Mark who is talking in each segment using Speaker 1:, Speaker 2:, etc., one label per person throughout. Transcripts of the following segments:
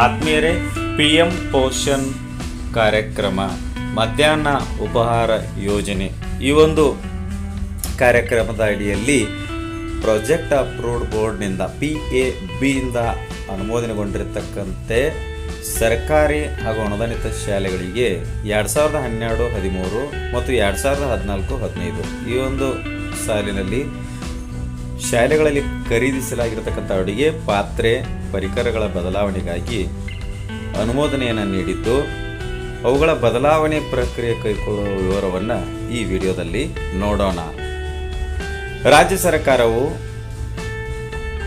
Speaker 1: ಆತ್ಮೀಯರೇ P M Poshan ಕಾರ್ಯಕ್ರಮ, ಮಧ್ಯಾಹ್ನ ಉಪಹಾರ ಯೋಜನೆ ಈ ಒಂದು ಕಾರ್ಯಕ್ರಮದ ಅಡಿಯಲ್ಲಿ ಪ್ರಾಜೆಕ್ಟ್ ಅಪ್ರೂವ್ಡ್ ಬೋರ್ಡ್ನಿಂದ ಪಿ ಎ ಬಿಯಿಂದ ಅನುಮೋದನೆಗೊಂಡಿರತಕ್ಕಂತೆ ಸರ್ಕಾರಿ ಹಾಗೂ ಅನುದಾನಿತ ಶಾಲೆಗಳಿಗೆ ಎರಡು ಸಾವಿರದ ಹನ್ನೆರಡು, ಹದಿಮೂರು ಮತ್ತು ಎರಡು ಸಾವಿರದ ಹದಿನಾಲ್ಕು, ಹದಿನೈದು ಈ ಒಂದು ಸಾಲಿನಲ್ಲಿ ಶಾಲೆಗಳಲ್ಲಿ ಖರೀದಿಸಲಾಗಿರತಕ್ಕಂಥ ಅಡುಗೆ ಪಾತ್ರೆ ಪರಿಕರಗಳ ಬದಲಾವಣೆಗಾಗಿ ಅನುಮೋದನೆಯನ್ನು ನೀಡಿದ್ದು, ಅವುಗಳ ಬದಲಾವಣೆ ಪ್ರಕ್ರಿಯೆ ಕೈಗೊಳ್ಳುವ ವಿವರವನ್ನು ಈ ವಿಡಿಯೋದಲ್ಲಿ ನೋಡೋಣ. ರಾಜ್ಯ ಸರ್ಕಾರವು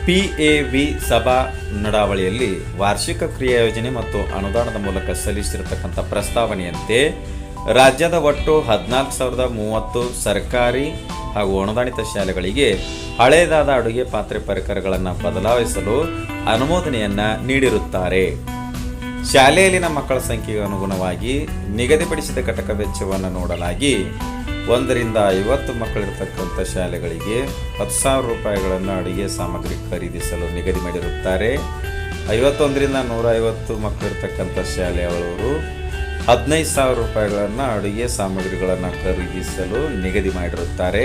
Speaker 1: ಪಿ ಎ ವಿ ಸಭಾ ನಡಾವಳಿಯಲ್ಲಿ ವಾರ್ಷಿಕ ಕ್ರಿಯಾ ಯೋಜನೆ ಮತ್ತು ಅನುದಾನದ ಮೂಲಕ ಸಲ್ಲಿಸಿರತಕ್ಕಂಥ ಪ್ರಸ್ತಾವನೆಯಂತೆ ರಾಜ್ಯದ ಒಟ್ಟು ಹದಿನಾಲ್ಕು ಸಾವಿರದ ಮೂವತ್ತು ಸರ್ಕಾರಿ ಹಾಗೂ ಅನುದಾನಿತ ಶಾಲೆಗಳಿಗೆ ಹಳೆಯದಾದ ಅಡುಗೆ ಪಾತ್ರೆ ಪರಿಕರಗಳನ್ನು ಬದಲಾಯಿಸಲು ಅನುಮೋದನೆಯನ್ನ ನೀಡಿರುತ್ತಾರೆ. ಶಾಲೆಯಲ್ಲಿನ ಮಕ್ಕಳ ಸಂಖ್ಯೆಗೆ ಅನುಗುಣವಾಗಿ ನಿಗದಿಪಡಿಸಿದ ಘಟಕ ವೆಚ್ಚವನ್ನು ನೋಡಲಾಗಿ ಒಂದರಿಂದ ಐವತ್ತು ಮಕ್ಕಳಿರ್ತಕ್ಕಂಥ ಶಾಲೆಗಳಿಗೆ ಹತ್ತು ಸಾವಿರ ರೂಪಾಯಿಗಳನ್ನು ಅಡುಗೆ ಸಾಮಗ್ರಿ ಖರೀದಿಸಲು ನಿಗದಿ ಮಾಡಿರುತ್ತಾರೆ. ಐವತ್ತೊಂದರಿಂದ ನೂರ ಐವತ್ತು ಮಕ್ಕಳಿರ್ತಕ್ಕಂಥ ಶಾಲೆಯವರು ಹದಿನೈದು ಸಾವಿರ ರೂಪಾಯಿಗಳನ್ನು ಅಡುಗೆ ಸಾಮಗ್ರಿಗಳನ್ನು ಖರೀದಿಸಲು ನಿಗದಿ ಮಾಡಿರುತ್ತಾರೆ.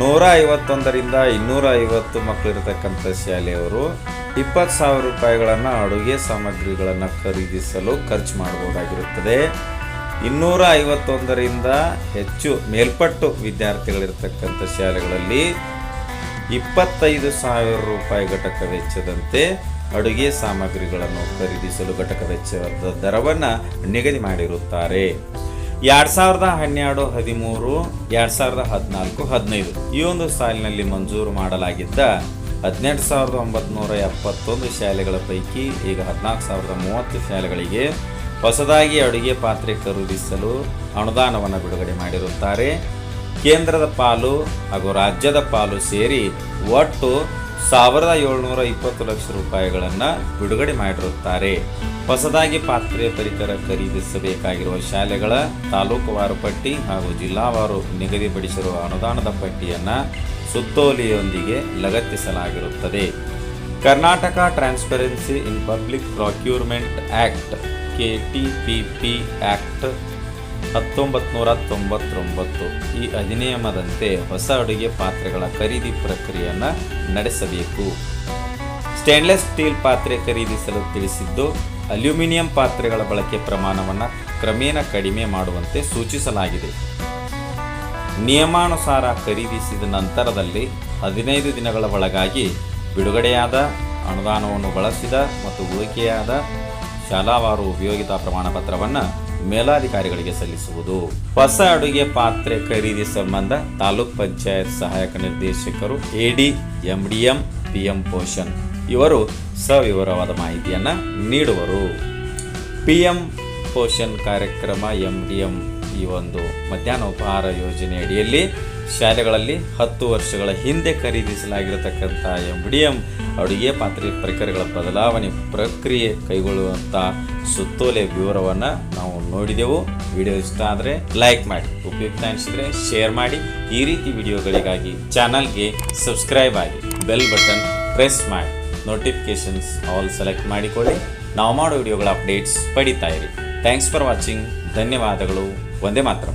Speaker 1: ನೂರ ಐವತ್ತೊಂದರಿಂದ ಇನ್ನೂರ ಐವತ್ತು ಮಕ್ಕಳಿರತಕ್ಕಂಥ ಶಾಲೆಯವರು ಇಪ್ಪತ್ತು ಸಾವಿರ ರೂಪಾಯಿಗಳನ್ನು ಅಡುಗೆ ಸಾಮಗ್ರಿಗಳನ್ನು ಖರೀದಿಸಲು ಖರ್ಚು ಮಾಡಬಹುದಾಗಿರುತ್ತದೆ. ಇನ್ನೂರ ಐವತ್ತೊಂದರಿಂದ ಹೆಚ್ಚು ಮೇಲ್ಪಟ್ಟು ವಿದ್ಯಾರ್ಥಿಗಳಿರತಕ್ಕಂಥ ಶಾಲೆಗಳಲ್ಲಿ ಇಪ್ಪತ್ತೈದು ಸಾವಿರ ರೂಪಾಯಿ ಘಟಕ ವೆಚ್ಚದಂತೆ ಅಡುಗೆ ಸಾಮಗ್ರಿಗಳನ್ನು ಖರೀದಿಸಲು ಘಟಕ ವೆಚ್ಚದ ದರವನ್ನು ನಿಗದಿ ಮಾಡಿರುತ್ತಾರೆ. ಎರಡು ಸಾವಿರದ ಹನ್ನೆರಡು ಹದಿಮೂರು, ಎರಡು ಸಾವಿರದ ಹದಿನಾಲ್ಕು, ಹದಿನೈದು. ಈ ಒಂದು ಸಾಲಿನಲ್ಲಿ ಮಂಜೂರು ಮಾಡಲಾಗಿದ್ದ ಹದಿನೆಂಟು ಸಾವಿರದ ಒಂಬತ್ತು ಎಪ್ಪತ್ತೊಂದು ಶಾಲೆಗಳ ಪೈಕಿ ಈಗ ಹದಿನಾಲ್ಕು ಸಾವಿರದ ಮೂವತ್ತು ಶಾಲೆಗಳಿಗೆ ಹೊಸದಾಗಿ ಅಡುಗೆ ಪಾತ್ರೆ ಖರೀದಿಸಲು ಅನುದಾನವನ್ನು ಬಿಡುಗಡೆ ಮಾಡಿರುತ್ತಾರೆ. ಕೇಂದ್ರದ ಪಾಲು ಹಾಗೂ ರಾಜ್ಯದ ಪಾಲು ಸೇರಿ ಒಟ್ಟು ಸಾವಿರದ ಏಳ್ನೂರ ಇಪ್ಪತ್ತು ಲಕ್ಷ ರೂಪಾಯಿಗಳನ್ನು ಬಿಡುಗಡೆ ಮಾಡಿರುತ್ತಾರೆ. ಹೊಸದಾಗಿ ಪಾತ್ರೆ ಪರಿಕರ ಖರೀದಿಸಬೇಕಾಗಿರುವ ಶಾಲೆಗಳ ತಾಲೂಕುವಾರು ಪಟ್ಟಿ ಹಾಗೂ ಜಿಲ್ಲಾವಾರು ನಿಗದಿಪಡಿಸಿರುವ ಅನುದಾನದ ಪಟ್ಟಿಯನ್ನು ಸುತ್ತೋಲೆಯೊಂದಿಗೆ ಲಗತ್ತಿಸಲಾಗಿರುತ್ತದೆ. Karnataka transparency in public procurement act K T P P act ಹತ್ತೊಂಬತ್ತು ನೂರ ತೊಂಬತ್ತೊಂಬತ್ತು ಈ ಅಧಿನಿಯಮದಂತೆ ಹೊಸ ಅಡುಗೆ ಪಾತ್ರೆಗಳ ಖರೀದಿ ಪ್ರಕ್ರಿಯೆಯನ್ನು ನಡೆಸಬೇಕು. ಸ್ಟೇನ್ಲೆಸ್ ಸ್ಟೀಲ್ ಪಾತ್ರೆ ಖರೀದಿಸಲು ತಿಳಿಸಿದ್ದು, ಅಲ್ಯೂಮಿನಿಯಂ ಪಾತ್ರೆಗಳ ಬಳಕೆ ಪ್ರಮಾಣವನ್ನು ಕ್ರಮೇಣ ಕಡಿಮೆ ಮಾಡುವಂತೆ ಸೂಚಿಸಲಾಗಿದೆ. ನಿಯಮಾನುಸಾರ ಖರೀದಿಸಿದ ನಂತರದಲ್ಲಿ ಹದಿನೈದು ದಿನಗಳ ಒಳಗಾಗಿ ಬಿಡುಗಡೆಯಾದ, ಅನುದಾನವನ್ನು ಬಳಸಿದ ಮತ್ತು ಉಳಿಕೆಯಾದ ಶಾಲಾವಾರು ಉಪಯೋಗಿತಾ ಪ್ರಮಾಣ ಪತ್ರವನ್ನು ಮೇಲಾಧಿಕಾರಿಗಳಿಗೆ ಸಲ್ಲಿಸುವುದು. ಹೊಸ ಅಡುಗೆ ಪಾತ್ರೆ ಖರೀದಿ ಸಂಬಂಧ ತಾಲೂಕ್ ಪಂಚಾಯತ್ ಸಹಾಯಕ ನಿರ್ದೇಶಕರು ಎಡಿ, ಎಂಡಿಎಂ, ಪಿಎಂ ಪೋಷನ್ ಇವರು ಸವಿವರವಾದ ಮಾಹಿತಿಯನ್ನು ನೀಡುವರು. ಪಿಎಂ ಪೋಷನ್ ಕಾರ್ಯಕ್ರಮ ಎಂಡಿಎಂ ಈ ಒಂದು ಮಧ್ಯಾಹ್ನ ಉಪಹಾರ ಯೋಜನೆ ಅಡಿಯಲ್ಲಿ ಶಾಲೆಗಳಲ್ಲಿ ಹತ್ತು ವರ್ಷಗಳ ಹಿಂದೆ ಖರೀದಿಸಲಾಗಿರತಕ್ಕಂಥ ಎಂ ಡಿ ಎಂ ಅಡುಗೆ ಪಾತ್ರೆ ಪರಿಕರಗಳ ಬದಲಾವಣೆ ಪ್ರಕ್ರಿಯೆ ಕೈಗೊಳ್ಳುವಂಥ ಸುತ್ತೋಲೆ ವಿವರವನ್ನು ನಾವು ನೋಡಿದೆವು. ವಿಡಿಯೋ ಇಷ್ಟ ಆದರೆ ಲೈಕ್ ಮಾಡಿ ಉಪಯುಕ್ತ ಅನಿಸಿದರೆ ಶೇರ್ ಮಾಡಿ. ಈ ರೀತಿ ವಿಡಿಯೋಗಳಿಗಾಗಿ ಚಾನಲ್ಗೆ ಸಬ್ಸ್ಕ್ರೈಬ್ ಆಗಿ, ಬೆಲ್ ಬಟನ್ ಪ್ರೆಸ್ ಮಾಡಿ ನೋಟಿಫಿಕೇಶನ್ಸ್ ಆಲ್ ಸೆಲೆಕ್ಟ್ ಮಾಡಿಕೊಳ್ಳಿ. ನಾವು ಮಾಡೋ ವಿಡಿಯೋಗಳ ಅಪ್ಡೇಟ್ಸ್ ಪಡಿತಾ ಇರಿ. Thanks for watching. ಧನ್ಯವಾದಗಳು. ಒಂದೇ ಮಾತ್ರ.